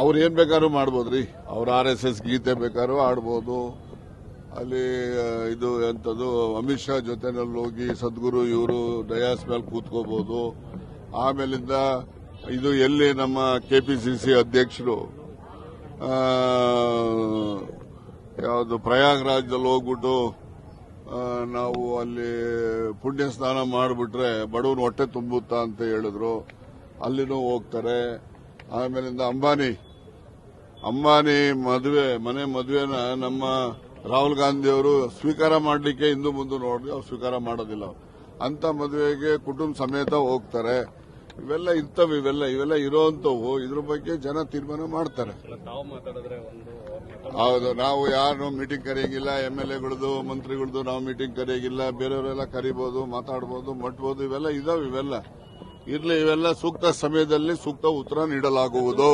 ಅವ್ರು ಏನ್ ಬೇಕಾದ್ರೂ ಮಾಡ್ಬೋದ್ರಿ ಅವ್ರ ಆರ್ ಎಸ್ ಎಸ್ ಗೀತೆ ಬೇಕಾದ್ರೂ ಆಡ್ಬೋದು ಅಲ್ಲಿ ಇದು ಎಂತದ್ದು ಅಮಿತ್ ಶಾ ಜೊತೆನಲ್ಲಿ ಹೋಗಿ ಸದ್ಗುರು ಇವರು ಡಯಾಸ್ ಮೇಲೆ ಕೂತ್ಕೋಬಹುದು ಆಮೇಲಿಂದ ಇದು ಎಲ್ಲಿ ನಮ್ಮ ಕೆಪಿಸಿಸಿ ಅಧ್ಯಕ್ಷರು ಯಾವುದು ಪ್ರಯಾಗ್ರಾಜ್ದಲ್ಲಿ ಹೋಗ್ಬಿಟ್ಟು ನಾವು ಅಲ್ಲಿ ಪುಣ್ಯ ಸ್ನಾನ ಮಾಡಿಬಿಟ್ರೆ ಬಡವನ ಹೊಟ್ಟೆ ತುಂಬುತ್ತಾ ಅಂತ ಹೇಳಿದ್ರು. ಅಲ್ಲಿನೂ ಹೋಗ್ತಾರೆ. ಆಮೇಲಿಂದ ಅಂಬಾನಿ ಅಂಬಾನಿ ಮದುವೆ, ಮನೆ ಮದುವೆನ ನಮ್ಮ ರಾಹುಲ್ ಗಾಂಧಿ ಅವರು ಸ್ವೀಕಾರ ಮಾಡಲಿಕ್ಕೆ ಹಿಂದೂ ಮುಂದೆ ನೋಡಿದ್ರೆ ಅವ್ರು ಸ್ವೀಕಾರ ಮಾಡೋದಿಲ್ಲ ಅಂತ ಮದುವೆಗೆ ಕುಟುಂಬ ಸಮೇತ ಹೋಗ್ತಾರೆ. ಇವೆಲ್ಲ ಇರ್ತವೆ ಇವೆಲ್ಲ ಇವೆಲ್ಲ ಇರೋಂಥವು. ಇದ್ರ ಬಗ್ಗೆ ಜನ ತೀರ್ಮಾನ ಮಾಡ್ತಾರೆ. ಹೌದು, ನಾವು ಯಾರು ಮೀಟಿಂಗ್ ಕರೆಯಂಗಿಲ್ಲ. ಎಂ ಎಲ್ ಎಗಳದು, ಮಂತ್ರಿಗಳದು ನಾವು ಮೀಟಿಂಗ್ ಕರೆಯಂಗಿಲ್ಲ. ಬೇರೆಯವರೆಲ್ಲ ಕರಿಬಹುದು ಮಾತಾಡಬಹುದು ಮಟ್ಬೋದು. ಇವೆಲ್ಲ ಇದಾವೆ, ಇವೆಲ್ಲ. ಇರ್ಲಿ, ಇವೆಲ್ಲ ಸೂಕ್ತ ಸಮಯದಲ್ಲಿ ಸೂಕ್ತ ಉತ್ತರ ನೀಡಲಾಗುವುದು.